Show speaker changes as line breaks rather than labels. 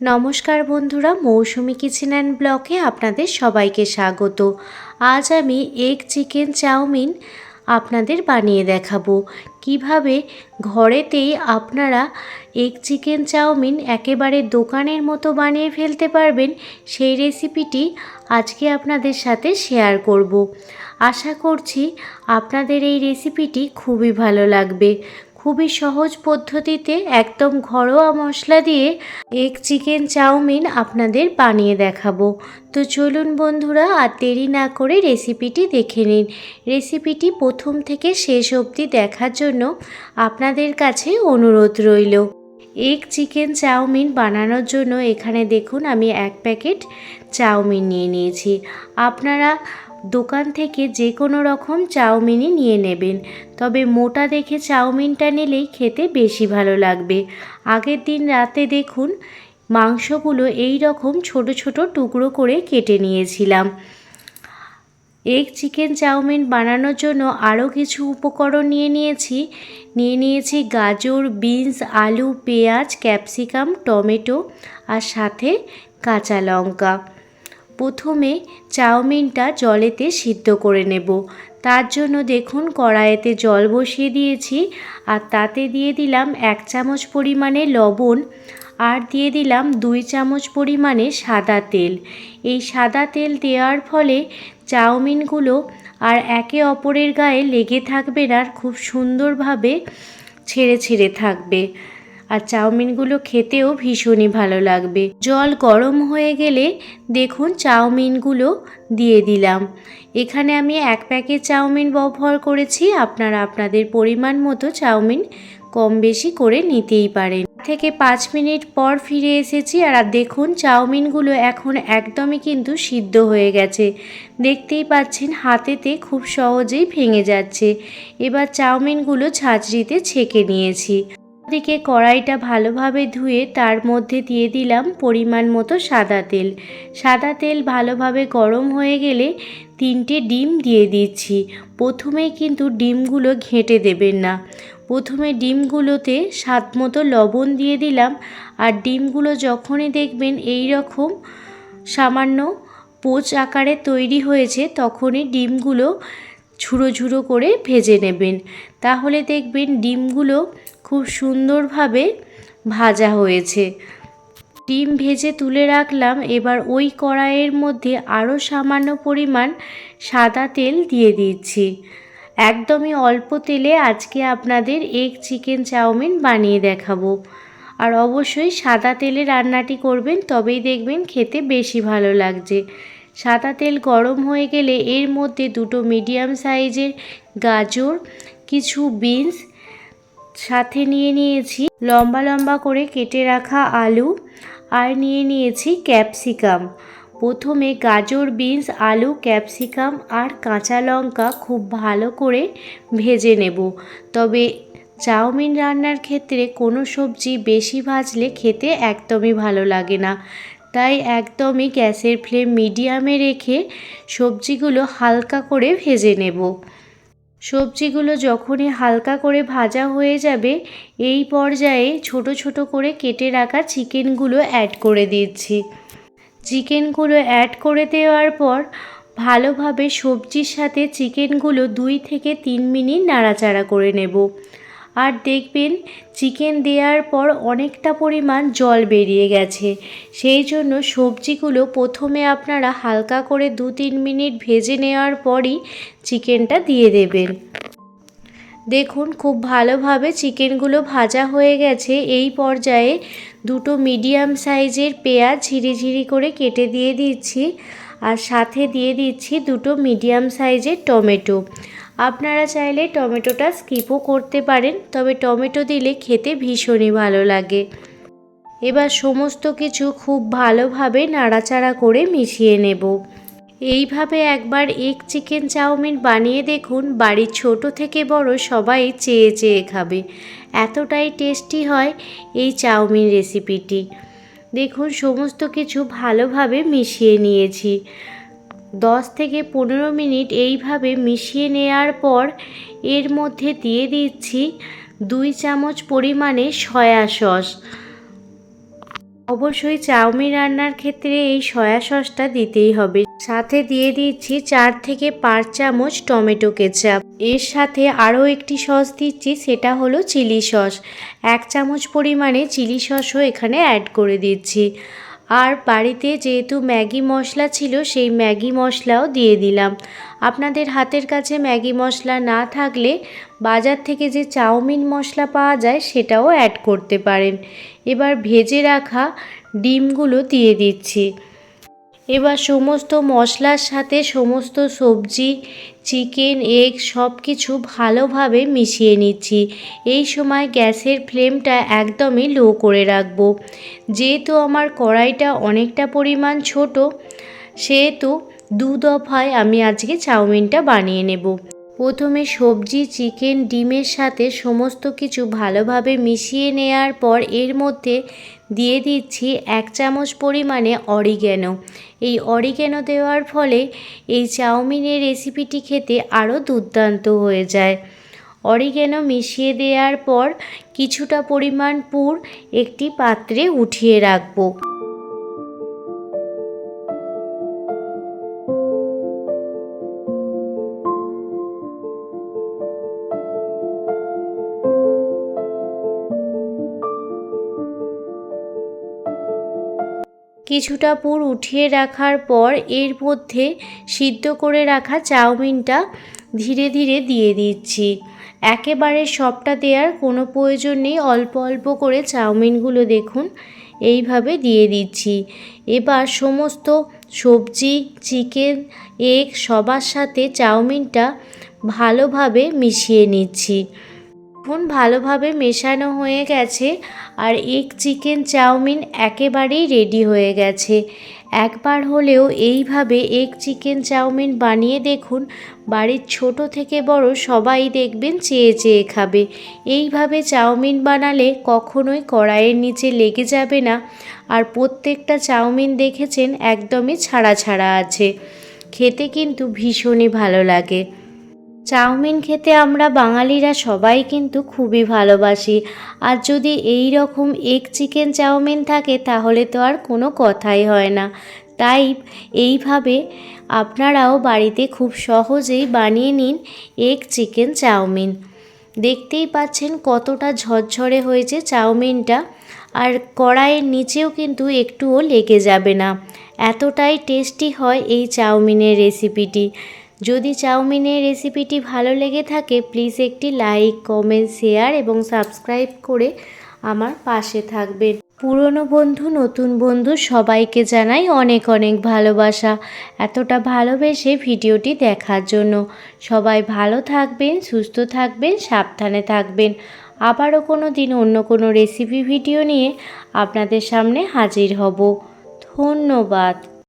নমস্কার বন্ধুরা, মৌসুমি kitchen and ব্লকে আপনাদের সবাইকে স্বাগত। আজ আমি এগ চিকেন চাউমিন আপনাদের বানিয়ে দেখাবো। কীভাবে ঘরেতেই আপনারা এগ চিকেন চাউমিন একেবারে দোকানের মতো বানিয়ে ফেলতে পারবেন, সেই রেসিপিটি আজকে আপনাদের সাথে শেয়ার করব। আশা করছি আপনাদের এই রেসিপিটি খুবই ভালো লাগবে। খুবই সহজ পদ্ধতিতে একদম ঘরোয়া মশলা দিয়ে এগ চিকেন চাউমিন আপনাদের বানিয়ে দেখাবো। তো চলুন বন্ধুরা, আর দেরি না করে রেসিপিটি দেখে নিন। রেসিপিটি প্রথম থেকে শেষ অবধি দেখার জন্য আপনাদের কাছে অনুরোধ রইল। এগ চিকেন চাউমিন বানানোর জন্য এখানে দেখুন, আমি এক প্যাকেট চাউমিন নিয়ে নিয়েছি। আপনারা দোকান থেকে যে কোনো রকম চাউমিনই নিয়ে নেবেন। তবে মোটা দেখে চাউমিনটা নিলেই খেতে বেশি ভালো লাগবে। আগের দিন রাতে দেখুন, মাংসগুলো এই রকম ছোট ছোট টুকরো করে কেটে নিয়েছিলাম। এগ চিকেন চাউমিন বানানোর জন্য আরও কিছু উপকরণ নিয়ে নিয়েছি। নিয়ে নিয়েছি গাজর, বিনস, আলু, পেঁয়াজ, ক্যাপসিকাম, টমেটো আর সাথে কাঁচা লঙ্কা। প্রথমে চাউমিনটা জলেতে সিদ্ধ করে নেব। তার জন্য দেখুন কড়াইতে জল বসিয়ে দিয়েছি আর তাতে দিয়ে দিলাম এক চামচ পরিমাণে লবণ আর দিয়ে দিলাম দুই চামচ পরিমাণে সাদা তেল। এই সাদা তেল দেওয়ার ফলে চাউমিনগুলো আর একে অপরের গায়ে লেগে থাকবে না খুব সুন্দরভাবে ছেড়ে ছেড়ে থাকবে। আর চাউমিনগুলো খেতেও ভীষণই ভালো লাগবে। জল গরম হয়ে গেলে দেখুন চাউমিনগুলো দিয়ে দিলাম। এখানে আমি এক প্যাকেট চাউমিন ব্যবহার করেছি, আপনারা আপনাদের পরিমাণ মতো চাউমিন কম বেশি করে নিতেই পারেন। থেকে পাঁচ মিনিট পর ফিরে এসেছি আর দেখুন চাউমিনগুলো এখন একদমই কিন্তু সিদ্ধ হয়ে গেছে। দেখতেই পাচ্ছেন হাতেতে খুব সহজেই ভেঙে যাচ্ছে। এবার চাউমিনগুলো ঝাঁঝরিতে ছেঁকে নিয়েছি। দিকে কড়াইটা ভালোভাবে ধুয়ে তার মধ্যে দিয়ে দিলাম পরিমাণ মতো সাদা তেল। সাদা তেল ভালোভাবে গরম হয়ে গেলে তিনটে ডিম দিয়ে দিচ্ছি। প্রথমেই কিন্তু ডিমগুলো ঘেঁটে দেবেন না। প্রথমে ডিমগুলোতে স্বাদ মতো লবণ দিয়ে দিলাম আর ডিমগুলো যখনই দেখবেন এই রকম সামান্য পোচ আকারে তৈরি হয়েছে তখনই ডিমগুলো ঝুড়ো ঝুড়ো করে ভেজে নেবেন। তাহলে দেখবেন ডিমগুলো খুব সুন্দরভাবে ভাজা হয়েছে। ডিম ভেজে তুলে রাখলাম, এবার ওই কড়াইয়ের মধ্যে আরও সামান্য পরিমাণ সাদা তেল দিয়ে দিচ্ছি। একদমই অল্প তেলে আজকে আপনাদের এগ চিকেন চাউমিন বানিয়ে দেখাবো। আর অবশ্যই সাদা তেলে রান্নাটি করবেন, তবেই দেখবেন খেতে বেশি ভালো লাগছে। সাদা তেল গরম হয়ে গেলে এর মধ্যে দুটো মিডিয়াম সাইজের গাজর, কিছু বিনস সাথে নিয়ে নিয়েছি লম্বা লম্বা করে কেটে রাখা আলু আর নিয়ে নিয়েছি ক্যাপসিকাম। প্রথমে গাজর, বিনস, আলু, ক্যাপসিকাম আর কাঁচা লঙ্কা খুব ভালো করে ভেজে নেব। তবে চাউমিন রান্নার ক্ষেত্রে কোনো সবজি বেশি ভাজলে খেতে একদমই ভালো লাগে না। তাই একদমই গ্যাসের ফ্লেম মিডিয়ামে রেখে সবজিগুলো হালকা করে ভেজে নেব। সবজিগুলো যখনই হালকা করে ভাজা হয়ে যাবে, এই পর্যায়ে ছোট ছোট করে কেটে রাখা চিকেনগুলো অ্যাড করে দিচ্ছি। চিকেনগুলো অ্যাড করে দেওয়ার পর ভালোভাবে সবজির সাথে চিকেনগুলো দুই থেকে তিন মিনিট নাড়াচাড়া করে নেব। আর দেখবেন চিকেন দেওয়ার পর অনেকটা পরিমাণ জল বেরিয়ে গেছে। সেই জন্য সবজিগুলো প্রথমে আপনারা হালকা করে দু তিন মিনিট ভেজে নেওয়ার পরই চিকেনটা দিয়ে দেবেন। দেখুন খুব ভালোভাবে চিকেনগুলো ভাজা হয়ে গেছে। এই পর্যায়ে দুটো মিডিয়াম সাইজের পেঁয়াজ ঝিরিঝিরি করে কেটে দিয়ে দিচ্ছি। আর সাথে দিয়ে দিচ্ছি দুটো মিডিয়াম সাইজের টমেটো। আপনারা চাইলে টমেটোটা স্কিপও করতে পারেন, তবে টমেটো দিলে খেতে ভীষণই ভালো লাগে। এবার সমস্ত কিছু খুব ভালোভাবে নাড়াচাড়া করে মিশিয়ে নেব। এইভাবে একবার এগ চিকেন চাউমিন বানিয়ে দেখুন, বাড়ির ছোট থেকে বড় সবাই চেয়ে চেয়ে খাবে। এতটাই টেস্টি হয় এই চাউমিন রেসিপিটি। দেখুন, সমস্ত কিছু ভালোভাবে মিশিয়ে নিয়েছি। দশ থেকে পনেরো মিনিট এইভাবে মিশিয়ে নেওয়ার পর এর মধ্যে দিয়ে দিচ্ছি দুই চামচ পরিমাণে সয়া সস। অবশ্যই চাউমিন রান্নার ক্ষেত্রে এই সয়া সসটা দিতেই হবে। সাথে দিয়ে দিচ্ছি চার থেকে পাঁচ চামচ টমেটো কেচাপ। এর সাথে আরও একটি সস দিচ্ছি, সেটা হলো চিলি সস। এক চামচ পরিমাণে চিলি সসও এখানে অ্যাড করে দিচ্ছি। আর বাড়িতে যেহেতু ম্যাগি মশলা ছিল, সেই ম্যাগি মশলাও দিয়ে দিলাম। আপনাদের হাতের কাছে ম্যাগি মশলা না থাকলে বাজার থেকে যে চাউমিন মশলা পাওয়া যায়, সেটাও অ্যাড করতে পারেন। এবার ভেজে রাখা ডিমগুলো দিয়ে দিচ্ছি। এবার সমস্ত মশলার সাথে সমস্ত সবজি, চিকেন এগ সব কিছু ভালোভাবে মিশিয়ে নিচ্ছি। এই সময় গ্যাসের ফ্লেমটা একদমই লো করে রাখব। যেহেতু আমার কড়াইটা অনেকটা পরিমাণ ছোট, সেহেতু দু দফায় আমি আজকে চাউমিনটা বানিয়ে নেব। প্রথমে সবজি, চিকেন, ডিমের সাথে সমস্ত কিছু ভালোভাবে মিশিয়ে নেওয়ার পর এর মধ্যে দিয়ে দিচ্ছি এক চামচ পরিমাণে অরিগ্যানো এই অরিগ্যানো দেওয়ার ফলে এই চাউমিনের রেসিপিটি খেতে আরও দুর্দান্ত হয়ে যায়। অরিগ্যানো মিশিয়ে দেওয়ার পর কিছুটা পরিমাণ পুর একটি পাত্রে উঠিয়ে রাখব। কিছুটা পুর উঠিয়ে রাখার পর এর মধ্যে সিদ্ধ করে রাখা চাউমিনটা ধীরে ধীরে দিয়ে দিচ্ছি। একেবারে সবটা দেওয়ার কোনো প্রয়োজন নেই, অল্প অল্প করে চাউমিনগুলো দেখুন, এইভাবে দিয়ে দিচ্ছি। এবার সমস্ত সবজি, চিকেন, এগ সবার সাথে চাউমিনটা ভালোভাবে মিশিয়ে নিচ্ছি। এখন ভালোভাবে মেশানো হয়ে গেছে আর এগ চিকেন চাউমিন একেবারেই রেডি হয়ে গেছে। একবার হলেও এইভাবে এগ চিকেন চাউমিন বানিয়ে দেখুন, বাড়ির ছোট থেকে বড় সবাই দেখবেন চেয়ে চেয়ে খাবে। এইভাবে চাউমিন বানালে কখনোই কড়াইয়ের নিচে লেগে যাবে না আর প্রত্যেকটা চাউমিন দেখেছেন একদমই ছাড়া ছাড়া আছে। খেতে কিন্তু ভীষণই ভালো লাগে। চাউমিন খেতে আমরা বাঙালিরা সবাই কিন্তু খুবই ভালোবাসি। আর যদি এই রকম এগ চিকেন চাউমিন থাকে, তাহলে তো আর কোনো কথাই হয় না। তাই এইভাবে আপনারাও বাড়িতে খুব সহজেই বানিয়ে নিন এগ চিকেন চাউমিন। দেখতেই পাচ্ছেন কতটা ঝরঝরে হয়েছে চাউমিনটা। আর কড়াইয়ের নিচেও কিন্তু একটুও লেগে যাবে না। এতটাই টেস্টি হয় এই চাউমিনের রেসিপিটি যদি চাউমিনের রেসিপিটি ভালো লেগে থাকে প্লিজ একটি লাইক কমেন্ট শেয়ার এবং সাবস্ক্রাইব করে আমার পাশে থাকবেন। পুরনো বন্ধু, নতুন বন্ধু সবাইকে জানাই অনেক অনেক ভালোবাসা। এতটা ভালোবেসে ভিডিওটি দেখার জন্য সবাই ভালো থাকবেন, সুস্থ থাকবেন, সাবধানে থাকবেন। আবারও কোনো দিন অন্য কোনো রেসিপি ভিডিও নিয়ে আপনাদের সামনে হাজির হব। ধন্যবাদ।